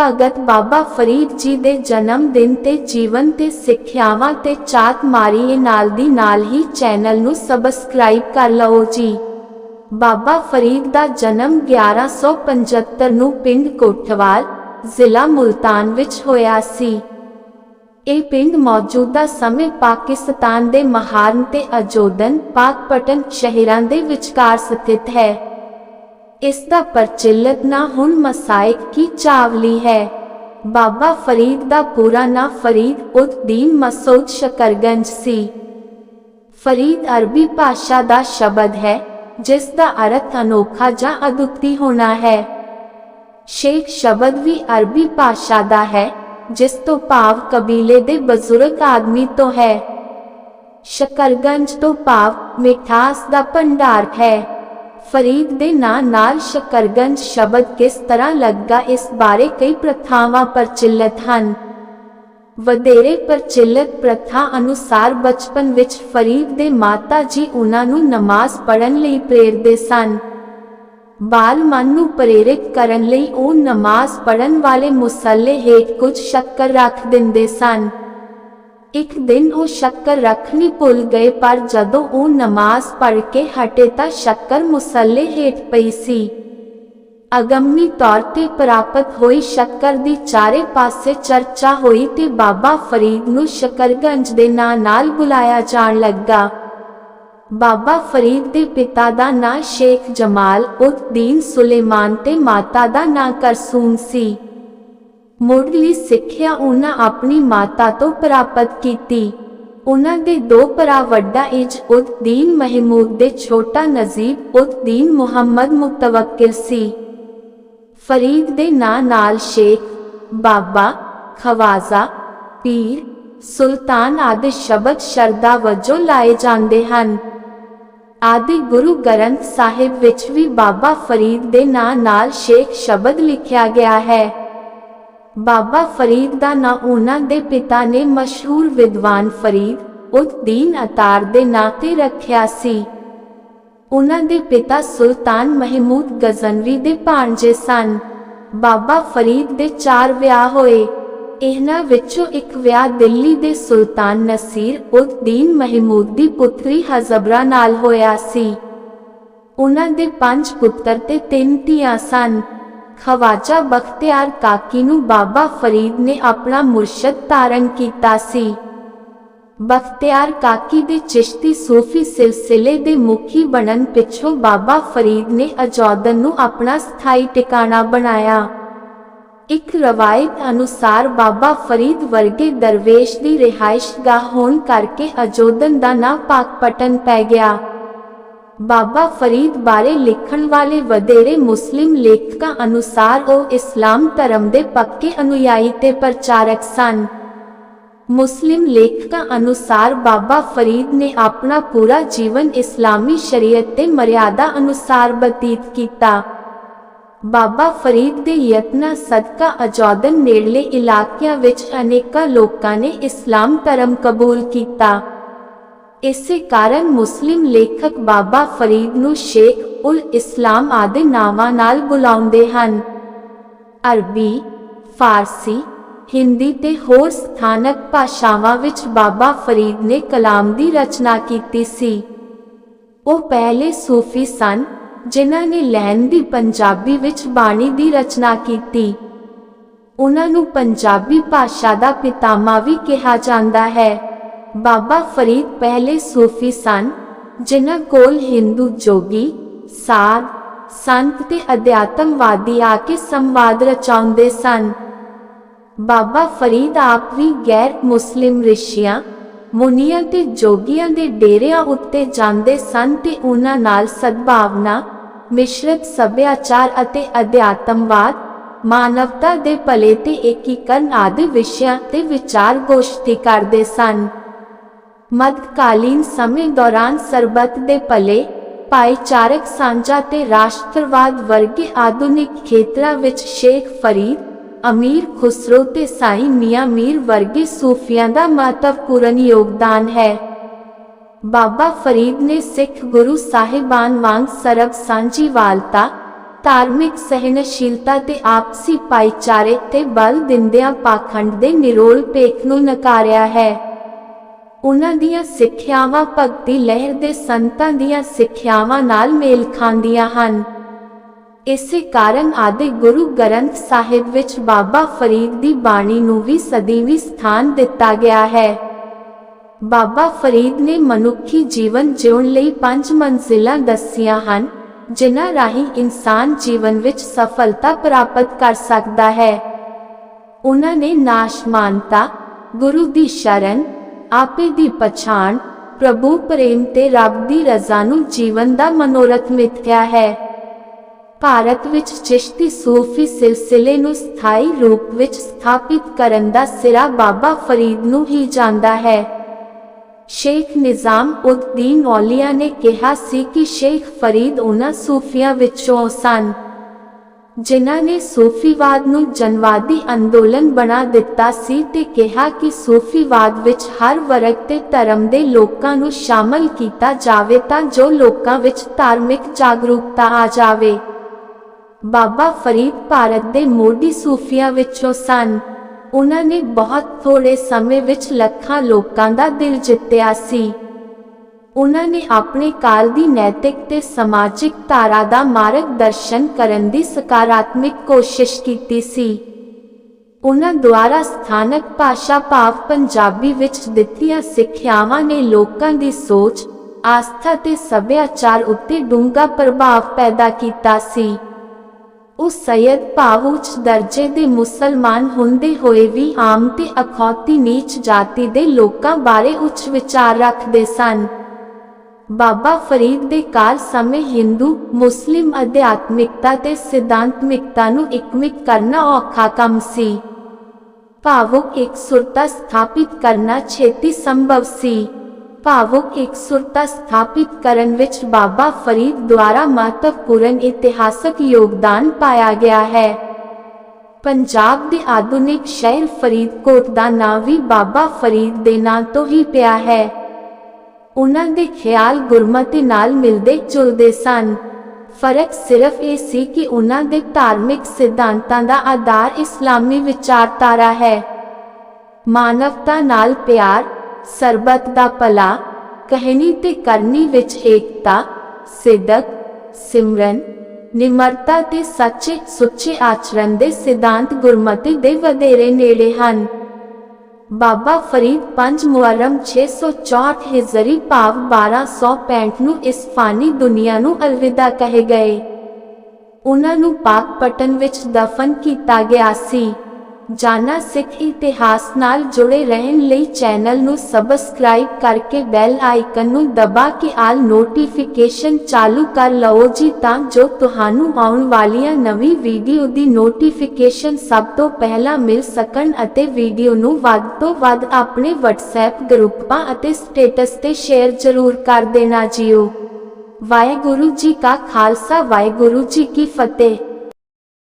ਭਗਤ ਬਾਬਾ ਫਰੀਦ ਜੀ ਦੇ ਜਨਮ ਦਿਨ ਤੇ ਜੀਵਨ ਤੇ ਸਿੱਖਿਆਵਾਂ ਤੇ ਚਾਤ ਮਾਰੀਏ ਨਾਲ ਦੀ ਨਾਲ ਹੀ ਚੈਨਲ ਨੂੰ ਸਬਸਕ੍ਰਾਈਬ ਕਰ ਲਓ ਜੀ। ਬਾਬਾ ਫਰੀਦ ਦਾ ਜਨਮ 1175 ਨੂੰ ਪਿੰਡ ਕੋਠਵਾਲ, ਜ਼ਿਲ੍ਹਾ ਮੁਲਤਾਨ ਵਿੱਚ ਹੋਇਆ ਸੀ। ਇਹ ਪਿੰਡ ਮੌਜੂਦਾ ਸਮੇਂ ਪਾਕਿਸਤਾਨ ਦੇ ਮਹਾਰਨ ਤੇ ਅਜੋਦਨ ਪਾਕਪਟਨ ਸ਼ਹਿਰਾਂ ਦੇ ਵਿਚਕਾਰ ਸਥਿਤ ਹੈ। ਇਸ ਦਾ ਪ੍ਰਚਲਿਤ ਨਾਂ ਹੁਣ ਮਸਾਇਕ ਕੀ ਚਾਵਲੀ ਹੈ? ਬਾਬਾ ਫਰੀਦ ਦਾ ਪੂਰਾ ਨਾਂ ਫਰੀਦ ਉਦ-ਦੀਨ ਮਸੂਦ ਸ਼ਕਰਗੰਜ ਸੀ। ਫਰੀਦ ਅਰਬੀ ਭਾਸ਼ਾ ਦਾ ਸ਼ਬਦ ਹੈ, ਜਿਸ ਦਾ ਅਰਥ ਅਨੋਖਾ ਜਾਂ ਅਦੁੱਤੀ ਹੋਣਾ ਹੈ। ਸ਼ੇਖ ਸ਼ਬਦ ਵੀ ਅਰਬੀ ਭਾਸ਼ਾ ਦਾ ਹੈ, ਜਿਸ ਤੋਂ ਭਾਵ ਕਬੀਲੇ ਦੇ ਬਜ਼ੁਰਗ ਆਦਮੀ ਤੋਂ ਹੈ। ਸ਼ਕਰਗੰਜ ਤੋਂ ਭਾਵ ਮਿਠਾਸ ਦਾ ਭੰਡਾਰ ਹੈ। ਫਰੀਦ ਦੇ ਨਾਂ ਨਾਲ ਸ਼ਕਰਗੰਜ ਸ਼ਬਦ ਕਿਸ ਤਰ੍ਹਾਂ ਲੱਗਾ, ਇਸ ਬਾਰੇ ਕਈ ਪ੍ਰਥਾਵਾਂ ਪ੍ਰਚਲਿਤ ਹਨ। ਵਧੇਰੇ ਪ੍ਰਚਲਿਤ ਪ੍ਰਥਾ ਅਨੁਸਾਰ ਬਚਪਨ ਵਿੱਚ ਫਰੀਦ ਦੇ ਮਾਤਾ ਜੀ ਉਹਨਾਂ ਨੂੰ ਨਮਾਜ਼ ਪੜ੍ਹਨ ਲਈ ਪ੍ਰੇਰਦੇ ਸਨ। ਬਾਲ ਮਨ ਨੂੰ ਪ੍ਰੇਰਿਤ ਕਰਨ ਲਈ ਉਹ ਨਮਾਜ਼ ਪੜ੍ਹਨ ਵਾਲੇ ਮੁਸੱਲੇ ਹੇਠ ਕੁਝ ਸ਼ੱਕਰ ਰੱਖ ਦਿੰਦੇ ਸਨ। ਇੱਕ ਦਿਨ ਉਹ ਸ਼ੱਕਰ ਰੱਖਣੀ ਭੁੱਲ ਗਏ, ਪਰ ਜਦੋਂ ਉਹ ਨਮਾਜ਼ ਪੜ੍ਹ ਕੇ ਹਟੇ ਤਾਂ ਸ਼ੱਕਰ ਮੁਸੱਲੇ ਹੇਠ ਪਈ ਸੀ। ਅਗੰਮੀ ਤੌਰ ਤੇ ਪ੍ਰਾਪਤ ਹੋਈ ਸ਼ੱਕਰ ਦੀ ਚਾਰੇ ਪਾਸੇ ਚਰਚਾ ਹੋਈ ਤੇ ਬਾਬਾ ਫਰੀਦ ਨੂੰ ਸ਼ਕਰਗੰਜ ਦੇ ਨਾਂ ਨਾਲ ਬੁਲਾਇਆ ਜਾਣ ਲੱਗਾ। ਬਾਬਾ ਫਰੀਦ ਦੇ ਪਿਤਾ ਦਾ ਨਾਂ ਸ਼ੇਖ ਜਮਾਲ ਉਦ-ਦੀਨ ਸੁਲੇਮਾਨ ਤੇ ਮਾਤਾ ਦਾ ਨਾਂ ਕਰਸੂਮ ਸੀ। ਮੁੱਢਲੀ ਸਿੱਖਿਆ ਉਹਨਾਂ ਆਪਣੀ ਮਾਤਾ ਤੋਂ ਪ੍ਰਾਪਤ ਕੀਤੀ। ਉਹਨਾਂ ਦੇ ਦੋ ਭਰਾ ਵੱਡਾ ਇਜ ਉਦ-ਦੀਨ ਮਹਿਮੂਦ ਦੇ ਛੋਟਾ ਨਜ਼ੀਬ ਉਦ-ਦੀਨ ਮੁਹੰਮਦ ਮੁਤਵੱਕਿਲ ਸੀ। ਫਰੀਦ ਦੇ ਨਾਂ ਨਾਲ ਸ਼ੇਖ, ਬਾਬਾ, ਖਵਾਜ਼ਾ, ਪੀਰ, ਸੁਲਤਾਨ ਆਦਿ ਸ਼ਬਦ ਸ਼ਰਦਾ ਵਜੋਂ ਲਾਏ ਜਾਂਦੇ ਹਨ। ਆਦਿ ਗੁਰੂ ਗ੍ਰੰਥ ਸਾਹਿਬ ਵਿੱਚ ਵੀ ਬਾਬਾ ਫਰੀਦ ਦੇ ਨਾਂ ਨਾਲ ਸ਼ੇਖ ਸ਼ਬਦ ਲਿਖਿਆ ਗਿਆ ਹੈ। ਬਾਬਾ ਫਰੀਦ ਦਾ ਨਾਂ ਉਹਨਾਂ ਦੇ ਪਿਤਾ ਨੇ ਮਸ਼ਹੂਰ ਵਿਦਵਾਨ ਫਰੀਦ ਉਦ-ਦੀਨ ਅਤਾਰ ਦੇ ਨਾਂ ਤੇ ਰੱਖਿਆ ਸੀ। ਉਹਨਾਂ ਦੇ ਪਿਤਾ ਸੁਲਤਾਨ ਮਹਿਮੂਦ ਗਜ਼ਨਵੀ ਦੇ ਭਾਣਜੇ ਸਨ। ਬਾਬਾ ਫਰੀਦ ਦੇ ਚਾਰ ਵਿਆਹ ਹੋਏ। ਇਹਨਾਂ ਵਿੱਚੋਂ ਇੱਕ ਵਿਆਹ ਦਿੱਲੀ ਦੇ ਸੁਲਤਾਨ ਨਸੀਰ ਉਦ-ਦੀਨ ਮਹਿਮੂਦ ਦੀ ਪੁੱਤਰੀ ਹਜ਼ਬਰਾ ਨਾਲ ਹੋਇਆ ਸੀ। ਉਹਨਾਂ ਦੇ ਪੰਜ ਪੁੱਤਰ ਤੇ ਤਿੰਨ ਧੀਆਂ ਸਨ। ਖਵਾਜਾ ਬਖਤਿਆਰ ਕਾਕੀ ਨੂੰ ਬਾਬਾ ਫਰੀਦ ਨੇ ਆਪਣਾ ਮੁਰਸ਼ਦ ਧਾਰਨ ਕੀਤਾ ਸੀ। ਬਖਤਿਆਰ ਕਾਕੀ ਦੇ ਚਿਸ਼ਤੀ ਸੂਫੀ ਸਿਲਸਿਲੇ ਦੇ ਮੁਖੀ ਬਣਨ ਪਿੱਛੋਂ ਬਾਬਾ ਫਰੀਦ ਨੇ ਅਜੌਦਨ ਨੂੰ ਆਪਣਾ ਸਥਾਈ ਟਿਕਾਣਾ ਬਣਾਇਆ। ਇੱਕ ਰਵਾਇਤ ਅਨੁਸਾਰ ਬਾਬਾ ਫਰੀਦ ਵਰਗੇ ਦਰਵੇਸ਼ ਦੀ ਰਿਹਾਇਸ਼ਗਾਹ ਹੋਣ ਕਰਕੇ ਅਜੋਦਨ ਦਾ ਨਾਂ ਪਾਕਪਟਨ ਪੈ ਗਿਆ। ਬਾਬਾ ਫਰੀਦ ਬਾਰੇ ਲਿਖਣ ਵਾਲੇ ਵਧੇਰੇ ਮੁਸਲਿਮ ਲੇਖਕਾਂ ਅਨੁਸਾਰ ਉਹ ਇਸਲਾਮ ਧਰਮ ਦੇ ਪੱਕੇ ਅਨੁਯਾਈ ਤੇ ਪ੍ਰਚਾਰਕ ਸਨ। ਮੁਸਲਿਮ ਲੇਖਕਾਂ ਅਨੁਸਾਰ ਬਾਬਾ ਫਰੀਦ ਨੇ ਆਪਣਾ ਪੂਰਾ ਜੀਵਨ ਇਸਲਾਮੀ ਸ਼ਰੀਅਤ ਤੇ ਮਰਿਆਦਾ ਅਨੁਸਾਰ ਬਤੀਤ ਕੀਤਾ। ਬਾਬਾ ਫਰੀਦ ਦੇ ਯਤਨਾਂ ਸਦਕਾ ਅਜੌਦਨ ਨੇੜਲੇ ਇਲਾਕਿਆਂ ਵਿੱਚ ਅਨੇਕਾਂ ਲੋਕਾਂ ਨੇ ਇਸਲਾਮ ਧਰਮ ਕਬੂਲ ਕੀਤਾ। ਇਸੇ ਕਾਰਨ ਮੁਸਲਿਮ ਲੇਖਕ ਬਾਬਾ ਫਰੀਦ ਨੂੰ ਸ਼ੇਖ ਉਲ ਇਸਲਾਮ ਆਦਿ ਨਾਵਾਂ ਨਾਲ ਬੁਲਾਉਂਦੇ ਹਨ। ਅਰਬੀ, ਫਾਰਸੀ, ਹਿੰਦੀ ਤੇ ਹੋਰ ਸਥਾਨਕ ਭਾਸ਼ਾਵਾਂ ਵਿੱਚ ਬਾਬਾ ਫਰੀਦ ਨੇ ਕਲਾਮ ਦੀ ਰਚਨਾ ਕੀਤੀ ਸੀ। ਉਹ ਪਹਿਲੇ ਸੂਫੀ ਸਨ, ਜਿਨ੍ਹਾਂ ਨੇ ਲੈਨ ਦੀ ਪੰਜਾਬੀ ਵਿੱਚ ਬਾਣੀ ਦੀ ਰਚਨਾ ਕੀਤੀ। ਉਹਨਾਂ ਨੂੰ ਪੰਜਾਬੀ ਭਾਸ਼ਾ ਦਾ ਪਿਤਾਮਾ ਵੀ ਕਿਹਾ ਜਾਂਦਾ ਹੈ। ਬਾਬਾ ਫਰੀਦ ਪਹਿਲੇ ਸੂਫੀ ਸਨ, ਜਿਨ੍ਹਾਂ ਕੋਲ ਹਿੰਦੂ ਜੋਗੀ, ਸਾਧ, ਸੰਤ ਤੇ ਅਧਿਆਤਮਵਾਦੀ ਆ ਕੇ ਸੰਵਾਦ ਰਚਾਉਂਦੇ ਸਨ। ਬਾਬਾ ਫਰੀਦ ਆਪ ਵੀ ਗੈਰ ਮੁਸਲਿਮ ਰਿਸ਼ੀਆਂ, ਮੁਨੀਆਂ ਤੇ ਜੋਗੀਆਂ ਦੇ ਡੇਰਿਆਂ ਉੱਤੇ ਜਾਂਦੇ ਸਨ ਤੇ ਉਹਨਾਂ ਨਾਲ ਸਦਭਾਵਨਾ, ਮਿਸ਼ਰਤ ਸੱਭਿਆਚਾਰ ਅਤੇ ਅਧਿਆਤਮਵਾਦ, ਮਾਨਵਤਾ ਦੇ ਭਲੇ ਤੇ ਏਕੀਕਰਨ ਆਦਿ ਵਿਸ਼ਿਆਂ ਤੇ ਵਿਚਾਰ ਗੋਸ਼ਟੀ ਕਰਦੇ ਸਨ। ਮੱਧਕਾਲੀਨ ਸਮੇਂ ਦੌਰਾਨ ਸਰਬੱਤ ਦੇ ਭਲੇ, ਭਾਈਚਾਰਕ ਸਾਂਝਾ ਤੇ ਰਾਸ਼ਟਰਵਾਦ ਵਰਗੇ ਆਧੁਨਿਕ ਖੇਤਰਾਂ ਵਿੱਚ ਸ਼ੇਖ ਫਰੀਦ, ਅਮੀਰ ਖੁਸਰੋ ਤੇ ਸਾਈਂ ਮੀਆਂ ਮੀਰ ਵਰਗੇ ਸੂਫੀਆਂ ਦਾ ਮਹੱਤਵਪੂਰਨ ਯੋਗਦਾਨ ਹੈ। ਬਾਬਾ ਫਰੀਦ ਨੇ ਸਿੱਖ ਗੁਰੂ ਸਾਹਿਬਾਨ ਵਾਂਗ ਸਰਬ ਸਾਂਝੀਵਾਲਤਾ ਧਾਰਮਿਕ ਸਹਿਣਸ਼ੀਲਤਾ ਤੇ ਆਪਸੀ ਭਾਈਚਾਰੇ ਤੇ ਬਲ ਦਿੰਦਿਆਂ ਪਾਖੰਡ ਦੇ ਨਿਰੋਲ ਪੇਖ ਨੂੰ ਨਕਾਰਿਆ ਹੈ। ਉਹਨਾਂ ਦੀਆਂ ਸਿੱਖਿਆਵਾਂ ਭਗਤੀ ਲਹਿਰ ਦੇ ਸੰਤਾਂ ਦੀਆਂ ਸਿੱਖਿਆਵਾਂ ਨਾਲ ਮੇਲ ਖਾਂਦੀਆਂ ਹਨ। ਇਸੇ ਕਾਰਨ ਆਦਿ ਗੁਰੂ ਗ੍ਰੰਥ ਸਾਹਿਬ ਵਿੱਚ ਬਾਬਾ ਫਰੀਦ ਦੀ ਬਾਣੀ ਨੂੰ ਵੀ ਸਦੀਵੀ ਸਥਾਨ ਦਿੱਤਾ ਗਿਆ ਹੈ। ਬਾਬਾ ਫਰੀਦ ਨੇ ਮਨੁੱਖੀ ਜੀਵਨ ਜਿਉਣ ਲਈ ਪੰਜ ਮੰਜ਼ਿਲਾਂ ਦੱਸੀਆਂ ਹਨ, ਜਿਨ੍ਹਾਂ ਰਾਹੀਂ ਇਨਸਾਨ ਜੀਵਨ ਵਿੱਚ ਸਫਲਤਾ ਪ੍ਰਾਪਤ ਕਰ ਸਕਦਾ ਹੈ। ਉਹਨਾਂ ਨੇ ਨਾਸ਼ਮਾਨਤਾ, ਗੁਰੂ ਦੀ ਸ਼ਰਨ ਆਪੇ ਦੀ ਪਛਾਣ ਪ੍ਰਭੂ ਪ੍ਰੇਮ ਤੇ ਰੱਬ ਦੀ ਰਜ਼ਾ ਨੂੰ ਜੀਵਨ ਦਾ ਮਨੋਰਥ ਮਿਥਿਆ ਹੈ। ਭਾਰਤ ਵਿੱਚ ਚਿਸ਼ਤੀ ਸੂਫੀ ਸਿਲਸਿਲੇ ਨੂੰ ਸਥਾਈ ਰੂਪ ਵਿੱਚ ਸਥਾਪਿਤ ਕਰਨ ਦਾ ਸਿਰਾ ਬਾਬਾ ਫਰੀਦ ਨੂੰ ਹੀ ਜਾਂਦਾ ਹੈ। ਸ਼ੇਖ ਨਿਜ਼ਾਮ ਉਦ-ਦੀਨ ਔਲੀਆ ਨੇ ਕਿਹਾ ਸੀ ਕਿ ਸ਼ੇਖ ਫਰੀਦ ਉਹਨਾਂ ਸੂਫੀਆਂ ਵਿੱਚੋਂ ਸਨ। ਜਿਨ੍ਹਾਂ ਨੇ ਸੂਫੀਵਾਦ ਨੂੰ ਜਨਵਾਦੀ ਅੰਦੋਲਨ ਬਣਾ ਦਿੱਤਾ ਸੀ ਤੇ ਕਿਹਾ ਕਿ ਸੂਫੀਵਾਦ ਵਿੱਚ ਹਰ ਵਰਗ ਤੇ ਧਰਮ ਦੇ ਲੋਕਾਂ ਨੂੰ ਸ਼ਾਮਲ ਕੀਤਾ ਜਾਵੇ ਤਾਂ ਜੋ ਲੋਕਾਂ ਵਿੱਚ ਧਾਰਮਿਕ ਜਾਗਰੂਕਤਾ ਆ ਜਾਵੇ। ਬਾਬਾ ਫਰੀਦ ਭਾਰਤ ਦੇ ਮੋਢੀ ਸੂਫੀਆਂ ਵਿੱਚੋਂ ਸਨ। ਉਹਨਾਂ ਨੇ ਬਹੁਤ ਥੋੜੇ ਸਮੇਂ ਵਿੱਚ ਲੱਖਾਂ ਲੋਕਾਂ ਦਾ ਦਿਲ ਜਿੱਤਿਆ ਸੀ। ਉਹਨਾਂ ਨੇ ਆਪਣੇ ਕਾਲ ਦੀ ਨੈਤਿਕ ਤੇ ਸਮਾਜਿਕ ਧਾਰਾ ਦਾ ਮਾਰਗਦਰਸ਼ਨ ਕਰਨ ਦੀ ਸਕਾਰਾਤਮਕ ਕੋਸ਼ਿਸ਼ ਕੀਤੀ ਸੀ। ਉਹਨਾਂ ਦੁਆਰਾ ਸਥਾਨਕ ਭਾਸ਼ਾ ਭਾਵ ਪੰਜਾਬੀ ਵਿੱਚ ਦਿੱਤੀਆਂ ਸਿੱਖਿਆਵਾਂ ਨੇ ਲੋਕਾਂ ਦੀ ਸੋਚ, ਆਸਥਾ ਤੇ ਸੱਭਿਆਚਾਰ ਉੱਤੇ ਡੂੰਘਾ ਪ੍ਰਭਾਵ ਪੈਦਾ ਕੀਤਾ ਸੀ। ਉਹ ਸੈਦ ਭਾਵ ਉੱਚ ਦਰਜੇ ਦੇ ਮੁਸਲਮਾਨ ਹੁੰਦੇ ਹੋਏ ਵੀ ਆਮ ਤੇ ਅਖੌਤੀ ਨੀਚ ਜਾਤੀ ਦੇ ਲੋਕਾਂ ਬਾਰੇ ਉੱਚ ਵਿਚਾਰ ਰੱਖਦੇ ਸਨ। ਬਾਬਾ ਫਰੀਦ ਦੇ ਕਾਲ ਸਮੇਂ ਹਿੰਦੂ, ਮੁਸਲਿਮ ਅਧਿਆਤਮਿਕਤਾ ਤੇ ਸਿਧਾਂਤਮਿਕਤਾ ਨੂੰ ਇਕਮਿਕ ਕਰਨਾ ਔਖਾ ਕੰਮ ਸੀ। ਭਾਵੁਕ ਇੱਕ ਸੁਰਤਾ ਸਥਾਪਿਤ ਕਰਨਾ ਛੇਤੀ ਸੰਭਵ ਸੀ। ਭਾਵੁਕ ਇੱਕ ਸੁਰਤਾ ਸਥਾਪਿਤ ਕਰਨ ਵਿੱਚ ਬਾਬਾ ਫਰੀਦ ਦੁਆਰਾ ਮਹੱਤਵਪੂਰਨ ਇਤਿਹਾਸਕ ਯੋਗਦਾਨ ਪਾਇਆ ਗਿਆ ਹੈ। ਪੰਜਾਬ ਦੇ ਆਧੁਨਿਕ ਸ਼ਹਿਰ ਫਰੀਦਕੋਟ ਦਾ ਨਾਂ ਵੀ ਬਾਬਾ ਫਰੀਦ ਦੇ ਨਾਂ ਤੋਂ ਹੀ ਪਿਆ ਹੈ। ਉਹਨਾਂ ਦੇ ਖਿਆਲ ਗੁਰਮਤਿ ਨਾਲ ਮਿਲਦੇ ਜੁਲਦੇ ਸਨ। ਫ਼ਰਕ ਸਿਰਫ ਇਹ ਸੀ ਕਿ ਉਹਨਾਂ ਦੇ ਧਾਰਮਿਕ ਸਿਧਾਂਤਾਂ ਦਾ ਆਧਾਰ ਇਸਲਾਮੀ ਵਿਚਾਰਧਾਰਾ ਹੈ। ਮਾਨਵਤਾ ਨਾਲ ਪਿਆਰ, ਸਰਬਤ ਦਾ ਭਲਾ, ਕਹਿਣੀ ਤੇ ਕਰਨੀ ਵਿੱਚ ਏਕਤਾ, ਸਿਦਕ, ਸਿਮਰਨ, ਨਿਮਰਤਾ ਤੇ ਸੱਚੇ ਸੁੱਚੇ ਆਚਰਣ ਦੇ ਸਿਧਾਂਤ ਗੁਰਮਤਿ ਦੇ ਵਧੇਰੇ ਨੇੜੇ ਹਨ। ਬਾਬਾ ਫਰੀਦ 5 ਮੁਹਰਮ 664 ਹਿਜਰੀ ਭਾਵ 1265 ਨੂੰ ਇਸ ਫਾਨੀ ਦੁਨੀਆ ਨੂੰ ਅਲਵਿਦਾ ਕਹੇ ਗਏ। ਉਹਨਾਂ ਨੂੰ ਪਾਕ ਪਟਨ ਵਿੱਚ ਦਫਨ ਕੀਤਾ ਗਿਆ ਸੀ। ਜਾਣਾ ਸਿੱਖ ਇਤਿਹਾਸ ਨਾਲ ਜੁੜੇ ਰਹਿਣ ਲਈ ਚੈਨਲ ਨੂੰ ਸਬਸਕ੍ਰਾਈਬ ਕਰਕੇ ਬੈਲ ਆਈਕਨ ਨੂੰ ਦਬਾ ਕੇ ਆਲ ਨੋਟੀਫਿਕੇਸ਼ਨ ਚਾਲੂ ਕਰ ਲਓ ਜੀ ਤਾਂ ਜੋ ਤੁਹਾਨੂੰ ਆਉਣ ਵਾਲੀਆਂ ਨਵੀਂ ਵੀਡੀਓ ਦੀ ਨੋਟੀਫਿਕੇਸ਼ਨ ਸਭ ਤੋਂ ਪਹਿਲਾਂ ਮਿਲ ਸਕਣ ਅਤੇ ਵੀਡੀਓ ਨੂੰ ਵੱਧ ਤੋਂ ਵੱਧ ਆਪਣੇ WhatsApp ਗਰੁੱਪਾਂ ਅਤੇ ਸਟੇਟਸ ਤੇ ਸ਼ੇਅਰ ਜ਼ਰੂਰ ਕਰ ਦੇਣਾ ਜੀਓ। ਵਾਹਿਗੁਰੂ ਜੀ ਕਾ ਖਾਲਸਾ, ਵਾਹਿਗੁਰੂ ਜੀ ਕੀ ਫਤਿਹ।